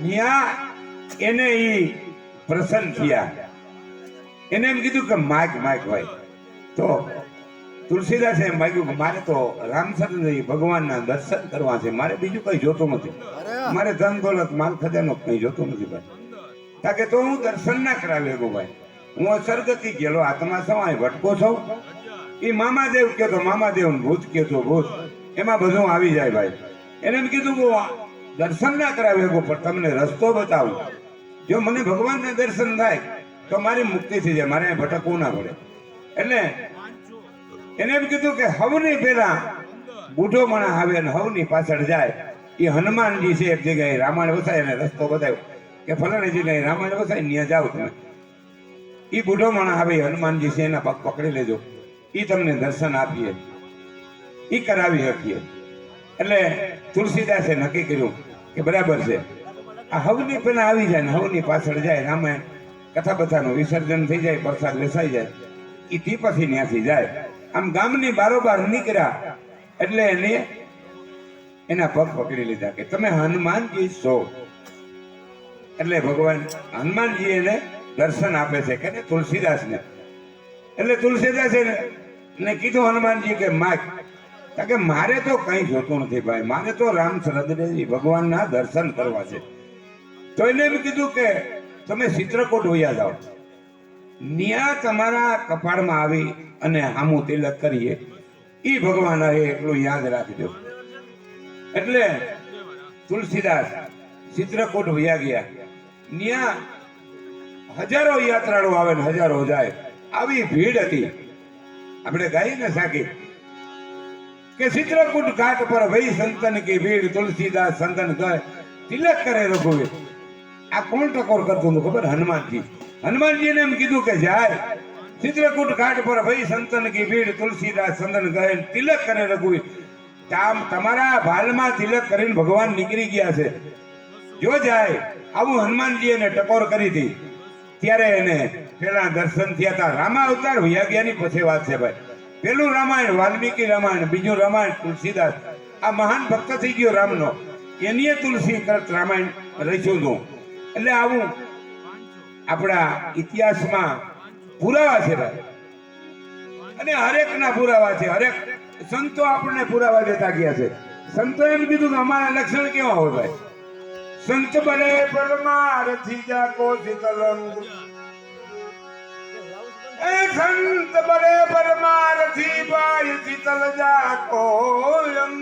ન્યા એને પ્રસન્ન થયા. એને એમ કીધું કે માગ માગ હોય. તો તુલસીદાસે એમ માગ્યું કે મારે તો રામચંદ્ર ભગવાનના દર્શન કરવા છે. મારે બીજું કઈ જોતું નથી. મારે ધન દોલત, માલ ખજાનો કઈ જોતું નથી ભાઈ. તાકે તો હું દર્શન ના કરાવી શકું ભાઈ. હું અસરગતિ ગયેલો, આત્મા સમાય ભટકો છું. એ મામાદેવ કહેતો મામાદેવ ભૂત કહેતો ભૂત. એમાં બધું આવી જાય ભાઈ. એને એમ કીધું કે દર્શન ના કરાવી પણ તમને રસ્તો બતાવું. જો મને ભગવાનને દર્શન થાય, તો મારી મુક્તિ થઈ જાય, મારે ભટકવું ના પડે. એટલે એને એમ કીધું કે હવની પેલા બુઢો માણસ આવે અને હવની પાછળ જાય. એ હનુમાનજી છે એક જગ્યાએ, રામાયણ વસાય અને રસ્તો બતાવ્યો કે ફલાણી જગ્યાએ રામાયણ વસાય ત્યાં જાઓ તમે. એ બુઢો માણસ આવે હનુમાનજી છે, એના પગ પકડી લેજો. એ તમને દર્શન આપીએ. એ કરાવી શકીએ. એટલે તુલસીદાસે નક્કી કર્યું કે બરાબર છે. આ હવની પેલા આવી જાય ને હવની પાછળ જાય રામે કથા બથાનું વિસર્જન થઈ જાય, પ્રસાદ વેસાઈ જાય. એ તી ત્યાંથી જાય. આમ ગામની બારોબાર નીકળ્યા એટલે એને એના પગ પકડી લીધા કે તમે હનુમાનજી છો. એટલે ભગવાન હનુમાનજી એને દર્શન આપે છે કે ને તુલસીદાસને. એટલે તુલસીદાસે ને કીધું હનુમાનજી કે માગ કારણ કે મારે તો કઈ જોતું નથી ભાઈ. મારે તો રામચંદ્રજી ભગવાનના દર્શન કરવા છે. તો એને એમ કીધું કે તમે ચિત્રકૂટ વૈયા જાઓ. ન્યા તમારા કપાળમાં આવી અને હામું તિલક કરીએ. ઈ ભગવાન આવે એટલું યાદ રાખજો. એટલે તુલસીદાસ ચિત્રકૂટ વયા ગયા. ન્યા હજારો યાત્રાળુ આવે ને હજારો જાય. આવી ભીડ હતી. આપણે ગાઈ ને સાકી કે ચિત્રકૂટ ઘાટ પર વહી સંતન કે ભીડ, તુલસીદાસ સંતન ગય. તિલક કરે રઘુવીર. આ કોણ ટકોર કરતું હતું ખબર? હનુમાનજી. હનુમાનજીને એમ કીધું કે જાય. ચિત્રકૂટ ઘાટ પર ભઈ સંતન કે ભીડ, તુલસીદાસ સંતન ગય તિલક કરે રઘુવીર. તામ તમારા ભાલમાં તિલક કરીને ભગવાન નીકળી ગયા છે. જો જાય, આવું હનુમાનજી એને ટકોર કરી હતી. ત્યારે એને પેલા દર્શન થયા હતા. રામા અવતાર વૈયાગ્યાની પછી વાત છે ભાઈ. પેલું રામાયણ, વાલ્મીકી રામાયણ, બીજું રામાયણ, તુલસીદાસ. આ મહાન ભક્ત થઈ ગયો રામનો. એનીએ તુલસી કરત રામાયણ રચ્યું હતું. એટલે આવું આપણા ઇતિહાસમાં પુરાવા છે અને હરેકના પુરાવા છે. હરેક સંતો આપણને પુરાવા દેતા ગયા છે. સંતો એમ કીધું અમારા લક્ષણ કેવા હોય ભાઈ? સંત બને પરમારથી જાકો શીતલંગ. એ સંત બને પરમારથી ભાઈ શીતલ જાકો અંગ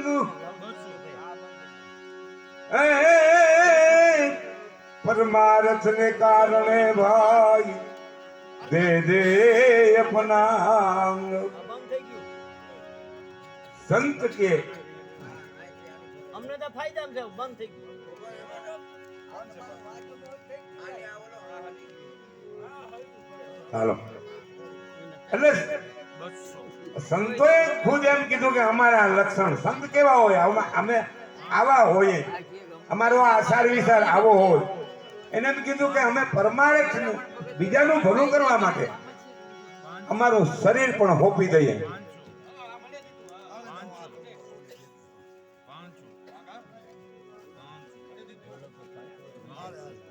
પરમારથ ને કારણે ભાઈ દે દે અપના અંગ. સંત કે અમને તો ફાયદા છે બંધ થઈ ગયું. હાલો. એટલે સંતોએ ખુદ એમ કીધું કે અમારા લક્ષણ સંત કેવા હોય? અમે આવા હોઈએ. અમારો આ આસાર વિચાર આવો હોય. એને એમ કીધું કે અમે પરમાર્થ બીજાનું ભલું કરવા માટે અમારું શરીર પણ હોપી દઈએ.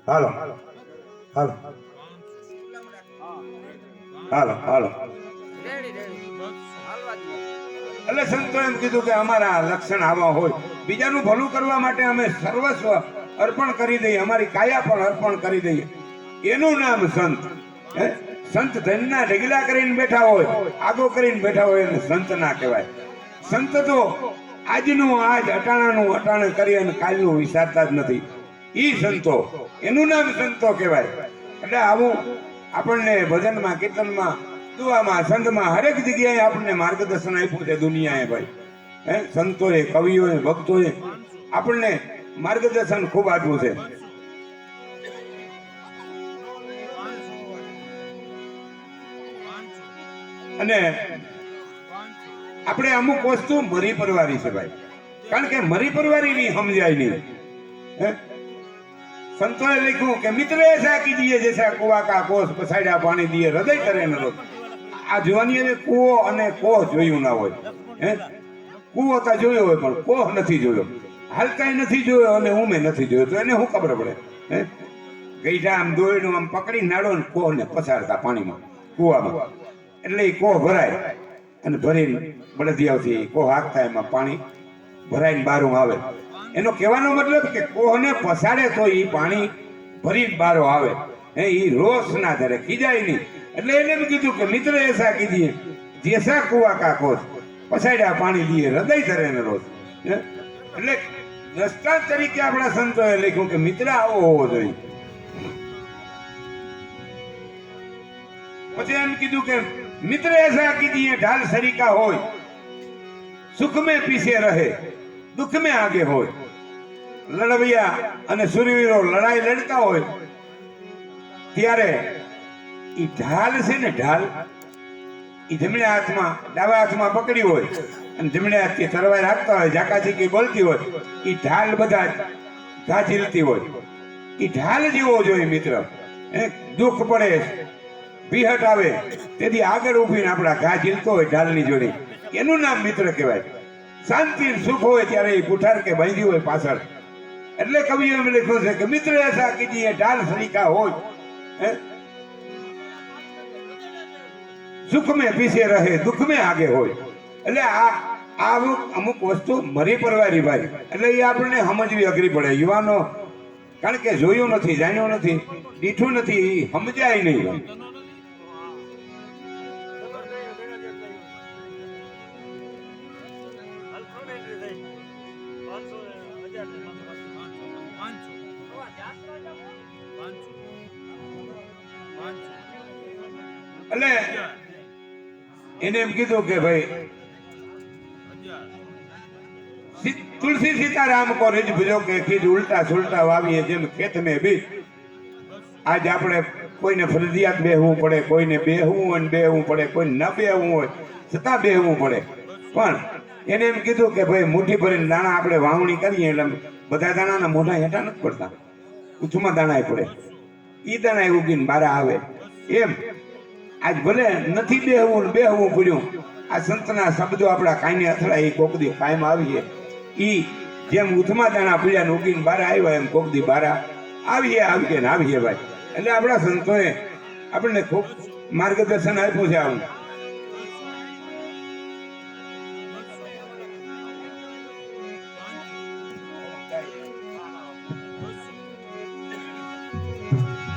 હાલો. હાલો. હાલો. હાલો. હાલો. એટલે સંતો એમ કીધું કે અમારા લક્ષણ આવા હોય. બીજાનું ભલું કરવા માટે અમે સર્વસ્વ અર્પણ કરી દઈએ, અમારી કાયા પણ અર્પણ કરી દઈએ. એનું નામ સંત. હે? સંત ધનના ઢગલા કરીને બેઠા હોય, આગો કરીને બેઠા હોય એને સંત ના કહેવાય. સંત તો આજનું આજ અટાણાનું અટાણે કરી અને કાલનું વિચારતા જ નથી. એ સંતો. એનું નામ સંતો કહેવાય. એટલે આવું આપણને ભજનમાં, કીર્તનમાં દુઆમાં, સંઘમાં હરેક જગ્યાએ આપણને માર્ગદર્શન આપ્યું છે દુનિયાએ ભાઈ. હે, સંતોએ, કવિઓએ, ભક્તોએ આપણને માર્ગદર્શન ખૂબ આપ્યું છે. અને આપણે અમુક વસ્તુ મરી પરવારી છે ભાઈ. કારણ કે મરી પરવારી ની સમજાય નહીં. હે? સંતોએ લખ્યું કે, મિત્ર સાકી કીજીએ જૈસા કુવા કા કોસ પછાડ્યા, પાણી દીએ, હૃદય કરે ન આ જોવાની એને કૂવો અને કોહ જોયું ના હોય. હે? કૂવો તો જોયો હોય પણ કોહ નથી જોયો. હાલતાય નથી જોયો અને હું મેં નથી જોયો. તો એને શું ખબર પડે? હે? ગઈઢા આમ દોયડું આમ પકડી નાડો ને કોહને પસારતા પાણીમાં, કૂવામાં. એટલે એ કોહ ભરાય અને ભરીને બળદિયાવથી કોહ હાંકતા એમાં પાણી ભરાઈને બારું આવે. એનો કહેવાનો મતલબ કે કોહને પસાડે તો એ પાણી ભરીને બારો આવે. એ રોષ ના ધરે ખીજાય નહીં. એટલે એને બી કીધું કે મિત્ર એસા કીધીએ જેસા કુવા કાકો પછાડ્યા પાણી દીએ હૃદય ધરે ને રોજ. એટલે દ્રષ્ટાંત તરીકે આપણા સંતોએ લખ્યું કે મિત્ર આવો હોવો જોઈએ. પછી એમ કીધું કે મિત્ર એસા કીધીએ ઢાલ સરીકા હોય સુખ में પીછે રહે દુઃખ में આગે હોય. લડવૈયા અને સુરવીરો લડાઈ લડતા હોય, ત્યારે ઈ ઢાલ છે ને ઢાલ એ જમણા હાથમાં, ડાબા હાથમાં પકડી હોય અને જમણા હાથથી તરવાઈ આપતા હોય જાકાચીકી બોલતી હોય એ ઢાલ બધા ઝીલતી હોય. એ ઢાલ જેવો જોઈએ મિત્ર. એ દુઃખ પડે બિહટ આવે, તેથી આગળ ઊભીને આપણા ઘા ઝીલતો હોય ઢાલની જોડે. એનું નામ મિત્ર કહેવાય. શાંતિ સુખ હોય ત્યારે એ પુઠાર કે બાંધી હોય પાછળ. એટલે કવિએ એમ લખ્યું છે કે મિત્ર એસા કીજીએ ઢાલ સરીકા હોય. હે? સુખ મેં પીછે રહે દુઃખ મેં આગે હોય. એટલે આ આ અમુક વસ્તુ મરી પરવારી ભાઈ એટલે એ આપણને સમજવી અઘરી પડે. યુવાનો, કારણ કે જોયું નથી, જાણ્યું નથી, દીઠું નથી એ સમજાય નહીં? એટલે એને એમ કીધું કે ભાઈ તુલસી સીતારામ કો રીજ ભજો કે ખીજ ઉલટા સુલટા વાવીએ જેમ ખેત મેં બીજ. આજ આપણે કોઈને ફરજિયાત બેહવું પડે, કોઈને બેહવું હોય બેહવું પડે, કોઈને ન બેહવું હોય, છતાં બેહવું પડે. પણ એને એમ કીધું કે ભાઈ, મુઠ્ઠી ભરીને દાણા આપણે વાવણી કરીએ એટલે બધા દાણાના મોઢા હેઠા નથી પડતા. ઉથમાં દાણા પડે. એ દાણા ઉગીને બાર આવે. એમ આજ ભલે નથી બેહવું બેહવું પડ્યું આ સંતના શબ્દો આપણા કાઈને અથડાય, એ કોકદી કાયમ આવીએ. એ જેમ ઉથમા દાણા પીડ્યા ને ઉગીને આવ્યા, એમ કોકદી બારા આવીએ આવીએ ને આવીએ ભાઈ. એટલે આપણા સંતોએ આપણને ખૂબ માર્ગદર્શન આપ્યું છે આવું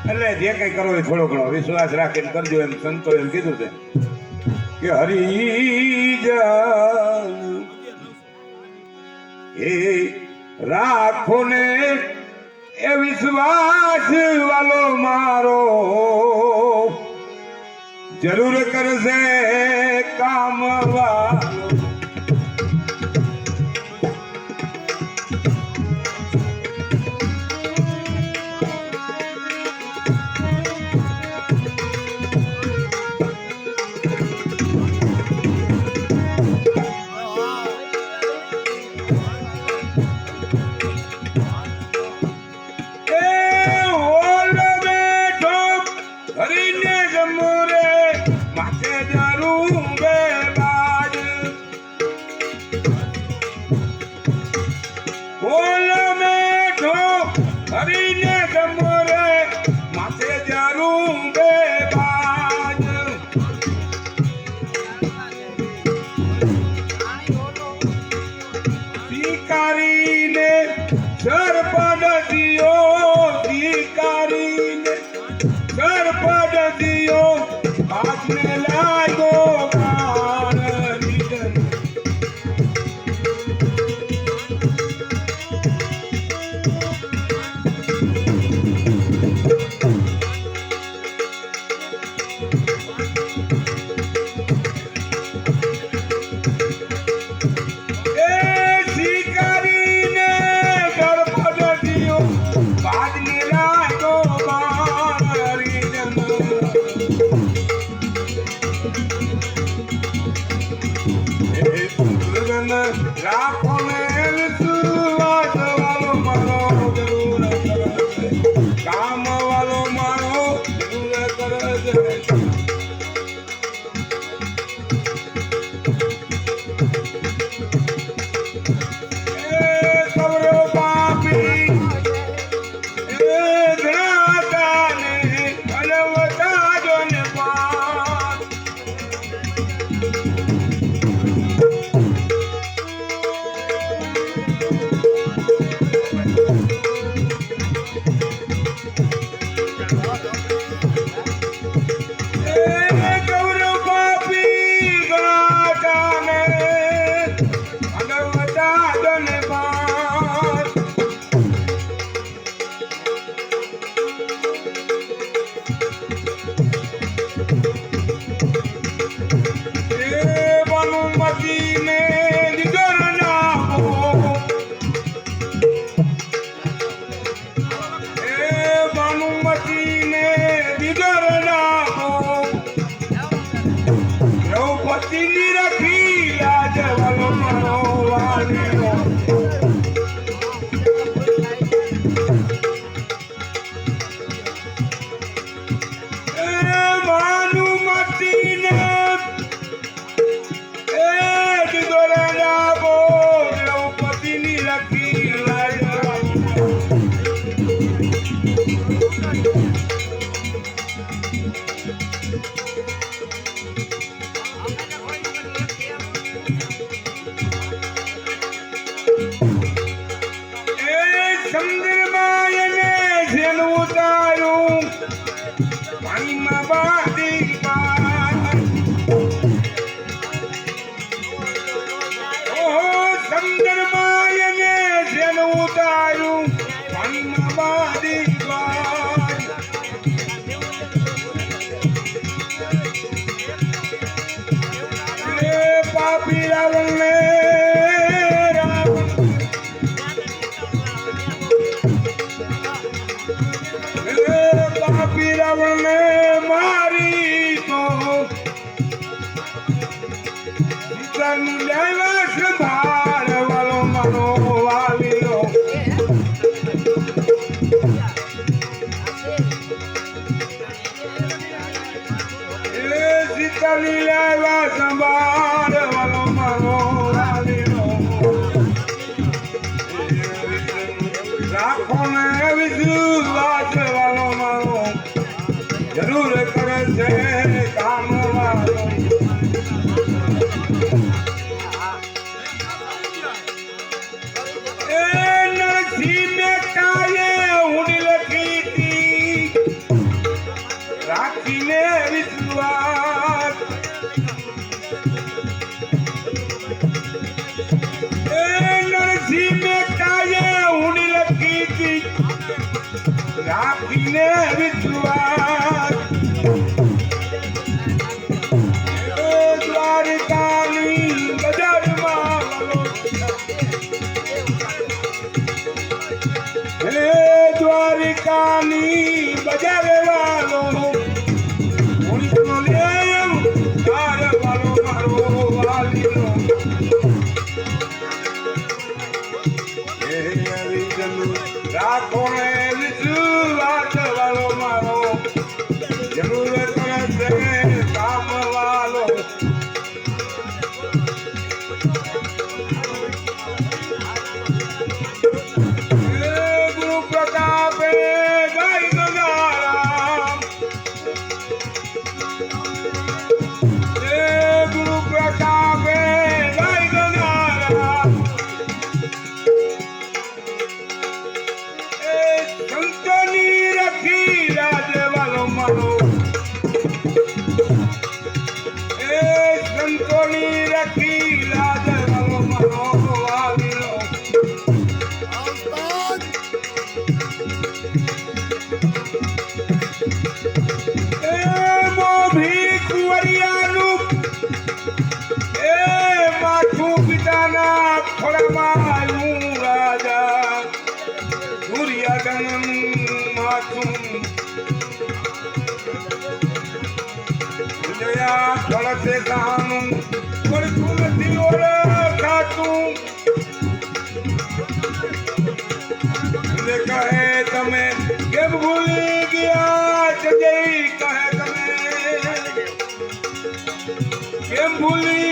એટલે જે કઈ કરો એ થોડો ઘણો વિશ્વાસ રાખીને કરજો એમ સંતો એમ કીધું છે. કે હરિજ એ રાખો ને એ વિશ્વાસ વાલો મારો. જરૂર કરશે કામ વાલો দিও আজ মেলা રાખો મંદિરમાં એને જેનું તારું. મહિમા બાદી Yeah, ખોળામાં રાજા ધુરિયાગન માથું. જયા ફળતે ગાનું પડતું નથી ભૂલી